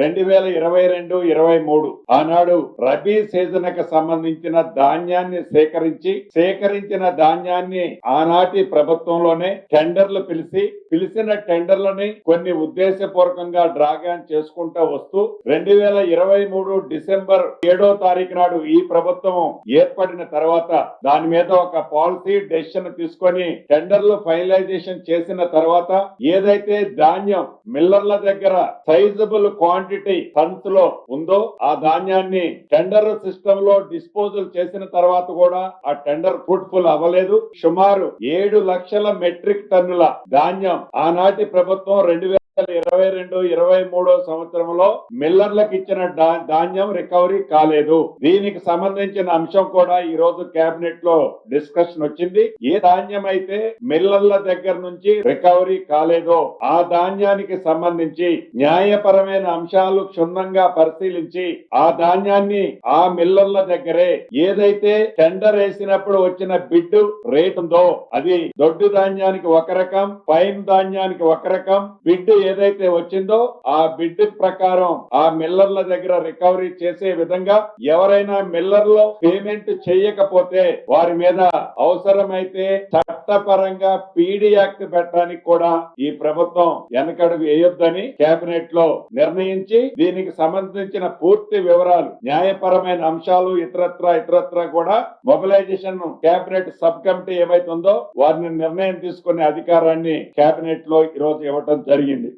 రెండు వేల ఇరవై రెండు ఇరవై మూడు ఆనాడు రబీ సీజన్కి సంబంధించిన ధాన్యాన్ని సేకరించి సేకరించిన ధాన్యాన్ని ఆనాటి ప్రభుత్వంలోనే టెండర్లు పిలిచి పిలిచిన టెండర్లని కొన్ని ఉద్దేశపూర్వకంగా డ్రాగాన్ చేసుకుంటూ వస్తూ రెండు వేల ఇరవై మూడు డిసెంబర్ ఏడో తారీఖు నాడు ఈ ప్రభుత్వం ఏర్పడిన తర్వాత దాని మీద ఒక పాలసీ డెసిషన్ తీసుకొని టెండర్లు ఫైనలైజేషన్ చేసిన తర్వాత ఏదైతే ధాన్యం మిల్లర్ల దగ్గర సైజబుల్ క్వాంటిటీ టన్స్లో ఉందో ఆ ధాన్యాన్ని టెండర్ సిస్టమ్లో డిస్పోజల్ చేసిన తర్వాత కూడా ఆ టెండర్ ఫ్రూట్ఫుల్ అవ్వలేదు. సుమారు ఏడు లక్షల మెట్రిక్ టన్నుల ధాన్యం ఆనాటి ప్రభుత్వం రెండు వేల ఇరవై రెండు ఇరవై మూడో సంవత్సరంలో మిల్లర్లకు ఇచ్చిన ధాన్యం రికవరీ కాలేదు. దీనికి సంబంధించిన అంశం కూడా ఈ రోజు కేబినెట్లో డిస్కషన్ వచ్చింది. ఏ ధాన్యం అయితే మిల్లర్ల దగ్గర నుంచి రికవరీ కాలేదో ఆ ధాన్యానికి సంబంధించి న్యాయపరమైన అంశాలు క్షుణ్ణంగా పరిశీలించి ఆ ధాన్యాన్ని ఆ మిల్లర్ల దగ్గరే ఏదైతే టెండర్ వేసినప్పుడు వచ్చిన బిడ్ రేట్ ఉందో అది దొడ్డు ధాన్యానికి ఒక రకం పైన్ ధాన్యానికి ఒక రకం బిడ్ ఏదైతే వచ్చిందో ఆ బిడ్ ప్రకారం ఆ మిల్లర్ల దగ్గర రికవరీ చేసే విధంగా ఎవరైనా మిల్లర్లో పేమెంట్ చేయకపోతే వారి మీద అవసరమైతే చట్టపరంగా పీడీ యాక్ట్ పెట్టడానికి కూడా ఈ ప్రభుత్వం వెనకడుగు వేయొద్దని కేబినెట్లో నిర్ణయించి దీనికి సంబంధించిన పూర్తి వివరాలు న్యాయపరమైన అంశాలు ఇతరత్ర ఇతరత్ర కూడా మొబిలైజేషన్ కేబినెట్ సబ్ కమిటీ ఏమైతుందో వారిని నిర్ణయం తీసుకునే అధికారాన్ని కేబినెట్లో ఈ రోజు ఇవ్వటం జరిగింది.